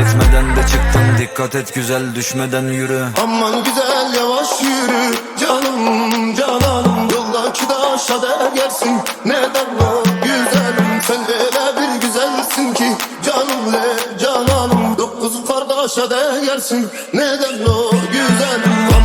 etmeden de çıktım Dikkat et güzel düşmeden yürü. Aman güzel yavaş yürü Canım cananım Yoldaki taşa değersin Neden o güzelim Sen öyle bir güzelsin ki. Canım le cananım Dokuz kardeşe değersin Neden o güzelim